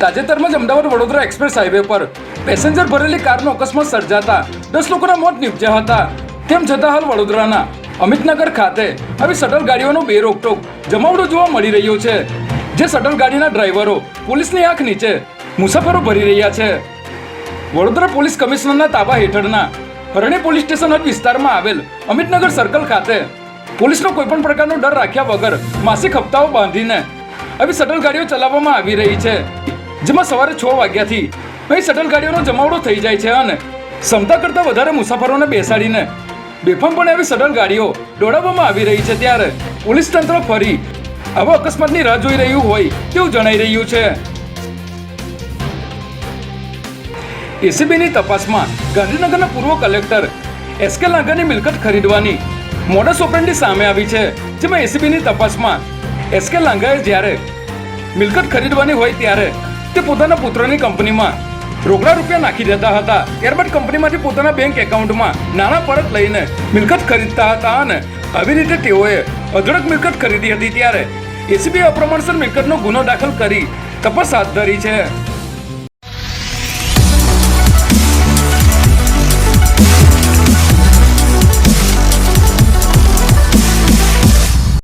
તાજેતરમાં જ Ahmedabad Vadodara express highway પર પેસેન્જર ભરેલી કારનો અકસ્માત સર્જાતા દસ લોકોના મોત નીપજ્યા હતા. તેમ છતાં હાલ વડોદરાના અમિતનગર ખાતે આવી શટલ ગાડીઓનો બે રોકટોક જમાવડો જોવા મળી રહ્યો છે, જે શટલ ગાડીના ડ્રાઈવરો પોલીસની આંખ નીચે મુસાફરો ભરી રહ્યા છે. વડોદરા પોલીસ કમિશનરના તાબા હેઠળના હરણી પોલીસ સ્ટેશન હદ વિસ્તારમાં આવેલ અમિતનગર સર્કલ ખાતે પોલીસનો કોઈપણ પ્રકારનો ડર રાખ્યા વગર માસિક હપ્તાઓ બાંધીને આવી શટલ ગાડીઓ ચલાવવામાં આવી રહી છે. જેમાં સવારે છ વાગ્યાથી અહીં શટલ ગાડીઓનો જમાવડો થઈ જાય છે અને ક્ષમતા કરતાં વધારે મુસાફરોને બેસાડીને બેફામપણે આવી શટલ ગાડીઓ દોડાવવામાં આવી રહી છે ત્યારે પોલીસ તંત્ર ફરી આવા અકસ્માતની રાહ જોઈ રહ્યું હોય તેવું જણાઈ રહ્યું છે. એસીબીની તપાસમાં ગાંધીનગરના પૂર્વ કલેક્ટર એસકે લાંગાની મિલકત ખરીદવાની મોડસ ઓપરેન્ડી સામે આવી છે, જેમાં એસીબીની તપાસમાં એસકે લાંગાએ જ્યારે મિલકત ખરીદવાની હોય ત્યારે તે પોતાના પુત્રની કંપનીમાં રોકડા રૂપિયા નાખી દેતા હતા. ત્યારબાદ કંપનીમાંથી પોતાના બેંક એકાઉન્ટમાં નાણાં પરત લઈને મિલકત ખરીદતા હતા અને આવી રીતે તેઓએ અઢળક મિલકત ખરીદી હતી. ત્યારે એસીબી અપ્રમાણસર મિલકતનો ગુનો દાખલ કરી તપાસ હાથ ધરી છે.